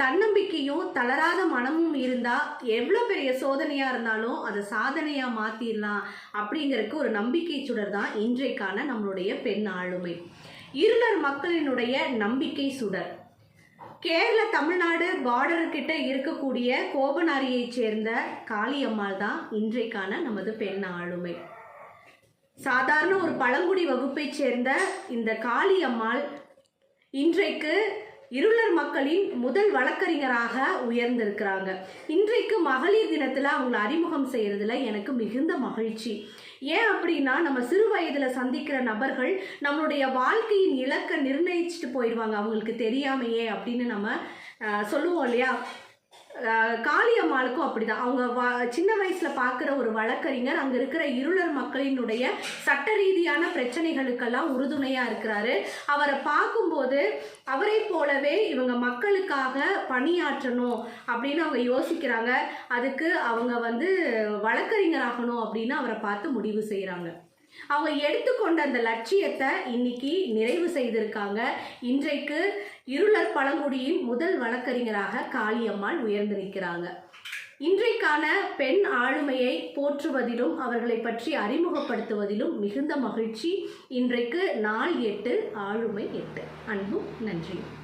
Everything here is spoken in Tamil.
தன்னம்பிக்கையும் தளராத மனமும் இருந்தால் எவ்வளோ பெரிய சோதனையாக இருந்தாலும் அதை சாதனையாக மாற்றிடலாம் அப்படிங்கிறதுக்கு ஒரு நம்பிக்கை சுடர் தான் இன்றைக்கான நம்மளுடைய பெண் ஆளுமை. இருளர் மக்களினுடைய நம்பிக்கை சுடர். கேரள தமிழ்நாடு பார்டர் கிட்ட இருக்கக்கூடிய கோபனாரியைச் சேர்ந்த காளியம்மாள் தான் இன்றைக்கான நமது பெண் ஆளுமை. சாதாரண ஒரு பழங்குடி வகுப்பைச் சேர்ந்த இந்த காளியம்மாள் இன்றைக்கு இருளர் மக்களின் முதல் வழக்கறிஞராக உயர்ந்திருக்கிறாங்க. இன்றைக்கு மகளிர் தினத்தில் அவங்கள அறிமுகம் செய்கிறதுல எனக்கு மிகுந்த மகிழ்ச்சி. ஏன் அப்படின்னா நம்ம சிறு வயதில் சந்திக்கிற நபர்கள் நம்மளுடைய வாழ்க்கையின் இலக்கை நிர்ணயிச்சுட்டு போயிடுவாங்க அவங்களுக்கு தெரியாமையே அப்படின்னு நம்ம சொல்லுவோம் இல்லையா? காளியம்மாளுக்கும் அப்படிதான். அவங்க வ சின்ன வயசில் பார்க்குற ஒரு வழக்கறிஞர் அங்கே இருக்கிற இருளர் மக்களினுடைய சட்ட ரீதியான பிரச்சனைகளுக்கெல்லாம் உறுதுணையாக இருக்கிறாரு. அவரை பார்க்கும்போது அவரை போலவே இவங்க மக்களுக்காக பணியாற்றணும் அப்படின்னு அவங்க யோசிக்கிறாங்க. அதுக்கு அவங்க வந்து வழக்கறிஞராகணும் அப்படின்னு அவரை பார்த்து முடிவு செய்கிறாங்க அவங்க எடுத்துக்கொண்ட அந்த லட்சியத்தை இன்னைக்கு நிறைவு செய்திருக்காங்க. இன்றைக்கு இருளர் பழங்குடியின் முதல் வழக்கறிஞராக காளியம்மாள் உயர்ந்திருக்கிறாங்க. இன்றைக்கான பெண் ஆளுமையை போற்றுவதிலும் அவர்களை பற்றி அறிமுகப்படுத்துவதிலும் மிகுந்த மகிழ்ச்சி. இன்றைக்கு நாள் எட்டு ஆளுமை எட்டு. அன்பும் நன்றியும்.